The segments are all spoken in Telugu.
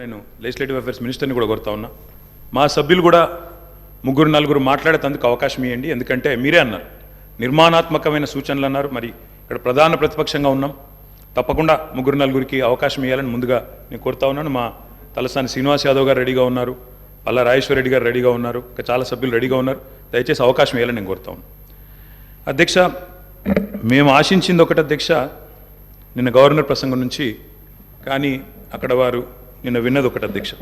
నేను లెజిస్లేటివ్ అఫేర్స్ మినిస్టర్ని కూడా కోరుతా ఉన్నా. మా సభ్యులు కూడా ముగ్గురు నలుగురు మాట్లాడేందుకు అవకాశం ఇవ్వండి. ఎందుకంటే మీరే అన్నారు నిర్మాణాత్మకమైన సూచనలు అన్నారు. మరి ఇక్కడ ప్రధాన ప్రతిపక్షంగా ఉన్నాం. తప్పకుండా ముగ్గురు నలుగురికి అవకాశం ఇవ్వాలని ముందుగా నేను కోరుతా ఉన్నాను. మా తలసాని శ్రీనివాస్ యాదవ్ గారు రెడీగా ఉన్నారు. పల్లా రాజేశ్వర రెడ్డి గారు రెడీగా ఉన్నారు. ఇంకా చాలా సభ్యులు రెడీగా ఉన్నారు. దయచేసి అవకాశం ఇవ్వాలని నేను కోరుతా ఉన్నాను. అధ్యక్ష మేము ఆశించింది ఒకటి అధ్యక్ష నిన్న గవర్నర్ ప్రసంగం నుంచి కానీ అక్కడ వారు నిన్న విన్నది ఒకటి అధ్యక్ష.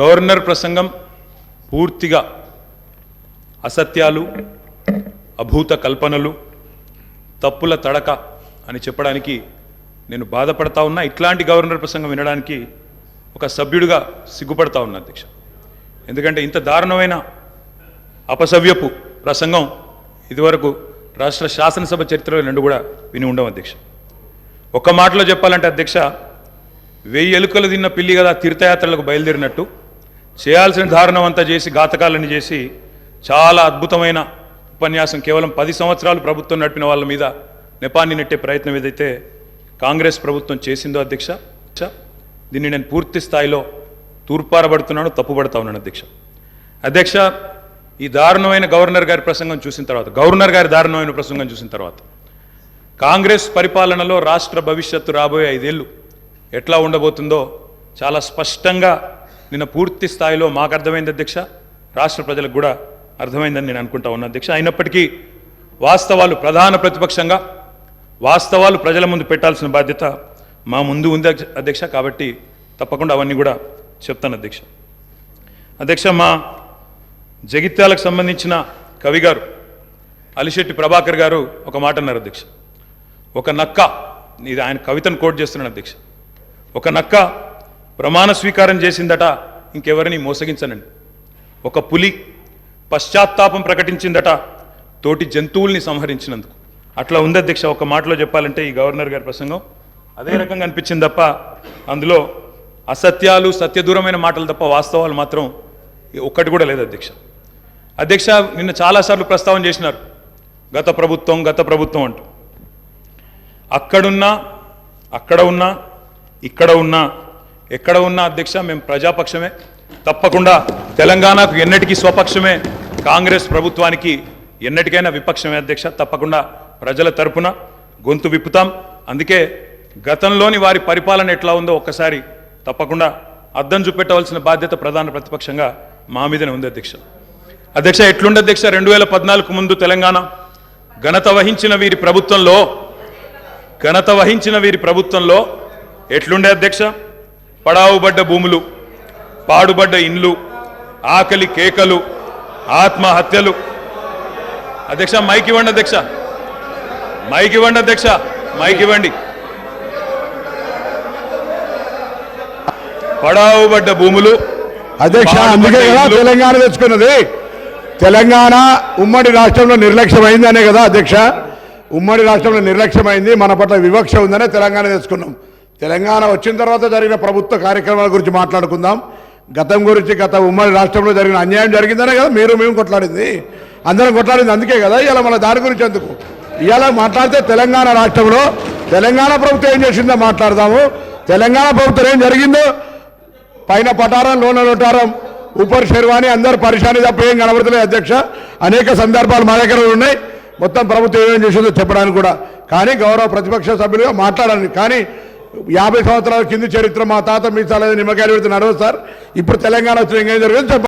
గవర్నర్ ప్రసంగం పూర్తిగా అసత్యాలు అభూత కల్పనలు తప్పుల తడక అని చెప్పడానికి నేను బాధపడతా ఉన్నా. ఇట్లాంటి గవర్నర్ ప్రసంగం వినడానికి ఒక సభ్యుడిగా సిగ్గుపడతా ఉన్నా అధ్యక్ష. ఎందుకంటే ఇంత దారుణమైన అపసవ్యపు ప్రసంగం ఇదివరకు రాష్ట్ర శాసనసభ చరిత్రలో రెండు కూడా విని ఉండవు అధ్యక్ష. ఒక్క మాటలో చెప్పాలంటే అధ్యక్ష వెయ్యి ఎలుకలు తిన్న పిల్లి కదా తీర్థయాత్రలకు బయలుదేరినట్టు. చేయాల్సిన దారుణం అంతా చేసి ఘాతకాలని చేసి చాలా అద్భుతమైన ఉపన్యాసం. కేవలం పది సంవత్సరాలు ప్రభుత్వం నడిపిన వాళ్ళ మీద నెపాన్ని నెట్టే ప్రయత్నం ఏదైతే కాంగ్రెస్ ప్రభుత్వం చేసిందో అధ్యక్ష దీన్ని నేను పూర్తి స్థాయిలో తూర్పారబడుతున్నాను తప్పుపడతా ఉన్నాను అధ్యక్ష. అధ్యక్ష ఈ దారుణమైన గవర్నర్ గారి ప్రసంగం చూసిన తర్వాత గవర్నర్ గారి దారుణమైన ప్రసంగం చూసిన తర్వాత కాంగ్రెస్ పరిపాలనలో రాష్ట్ర భవిష్యత్తు రాబోయే ఐదేళ్ళు ఎట్లా ఉండబోతుందో చాలా స్పష్టంగా నిన్న పూర్తి స్థాయిలో మాకు అర్థమైంది అధ్యక్ష. రాష్ట్ర ప్రజలకు కూడా అర్థమైందని నేను అనుకుంటా ఉన్నా అధ్యక్ష. అయినప్పటికీ వాస్తవాలు ప్రధాన ప్రతిపక్షంగా వాస్తవాలు ప్రజల ముందు పెట్టాల్సిన బాధ్యత మా ముందు ఉంది అధ్యక్ష కాబట్టి తప్పకుండా అవన్నీ కూడా చెప్తాను అధ్యక్ష. అధ్యక్ష మా జగిత్యాలకు సంబంధించిన కవి గారు అలిశెట్టి ప్రభాకర్ గారు ఒక మాట అన్నారు అధ్యక్ష. ఒక నక్క ఇది ఆయన కవితను కోట్ చేస్తున్నాను అధ్యక్ష. ఒక నక్క ప్రమాణ స్వీకారం చేసిందట ఇంకెవరిని మోసగించనండి. ఒక పులి పశ్చాత్తాపం ప్రకటించిందట తోటి జంతువుల్ని సంహరించినందుకు. అట్లా ఉంది అధ్యక్ష ఒక మాటలో చెప్పాలంటే ఈ గవర్నర్ గారి ప్రసంగం. అదే రకంగా అనిపించింది తప్ప అందులో అసత్యాలు సత్యదూరమైన మాటలు తప్ప వాస్తవాలు మాత్రం ఒక్కటి కూడా లేదు అధ్యక్ష. అధ్యక్ష నిన్న చాలాసార్లు ప్రస్తావన చేసినారు. గత ప్రభుత్వం గత ప్రభుత్వం అంటూ. అక్కడున్నా అక్కడ ఉన్నా ఇక్కడ ఉన్నా ఎక్కడ ఉన్నా అధ్యక్ష మేము ప్రజాపక్షమే. తప్పకుండా తెలంగాణకు ఎన్నటికీ స్వపక్షమే. కాంగ్రెస్ ప్రభుత్వానికి ఎన్నటికైనా విపక్షమే అధ్యక్ష. తప్పకుండా ప్రజల తరపున గొంతు విప్పుతాం. అందుకే గతంలోని వారి పరిపాలన ఎట్లా ఉందో ఒక్కసారి తప్పకుండా అద్దం చూపెట్టవలసిన బాధ్యత ప్రధాన ప్రతిపక్షంగా మా మీదనే ఉంది అధ్యక్ష. అధ్యక్ష ఎట్లుండే అధ్యక్ష? రెండు వేల పద్నాలుగు ముందు తెలంగాణ ఘనత వహించిన వీరి ప్రభుత్వంలో ఘనత వహించిన వీరి ప్రభుత్వంలో ఎట్లుండే అధ్యక్ష? పడావుబడ్డ భూములు పాడుబడ్డ ఇండ్లు ఆకలి కేకలు ఆత్మహత్యలు. అధ్యక్ష మైక్ ఇవ్వండి అధ్యక్ష. మైక్ ఇవ్వండి అధ్యక్ష. మైక్ ఇవ్వండి. పడావుబడ్డ భూములు అధ్యక్ష అందుకే కదా. తెలంగాణ తెచ్చుకున్నది. తెలంగాణ ఉమ్మడి రాష్ట్రంలో నిర్లక్ష్యమైందనే కదా అధ్యక్ష. ఉమ్మడి రాష్ట్రంలో నిర్లక్ష్యమైంది మన పట్ల వివక్ష ఉందనే తెలంగాణ తెచ్చుకున్నాం. తెలంగాణ వచ్చిన తర్వాత జరిగిన ప్రభుత్వ కార్యక్రమాల గురించి మాట్లాడుకుందాం. గతం గురించి గత ఉమ్మడి రాష్ట్రంలో జరిగిన అన్యాయం జరిగిందనే కదా మీరు మేము కొట్లాడింది. అందరం కొట్లాడింది అందుకే కదా ఇలా మన దాని గురించి ఎందుకు? ఇలా మాట్లాడితే తెలంగాణ రాష్ట్రంలో తెలంగాణ ప్రభుత్వం ఏం చేసిందో మాట్లాడదాము. తెలంగాణ ప్రభుత్వం ఏం జరిగిందో? పైన పటారం లోన లోటారం ఉపర్ శర్వాణి అందరు పరిశాని తప్ప ఏం కనబడతలేదు అధ్యక్ష. అనేక సందర్భాలు మా దగ్గర ఉన్నాయి. మొత్తం ప్రభుత్వం ఏం చేసిందో చెప్పడానికి కూడా. కానీ గౌరవ ప్రతిపక్ష సభ్యులుగా మాట్లాడాలి. కానీ యాభై సంవత్సరాల కింది చరిత్ర మా తాత మీ చాలా నిమ్మకాయలు పెడితే నడవదు సార్. ఇప్పుడు తెలంగాణ వచ్చిన ఏం జరిగింది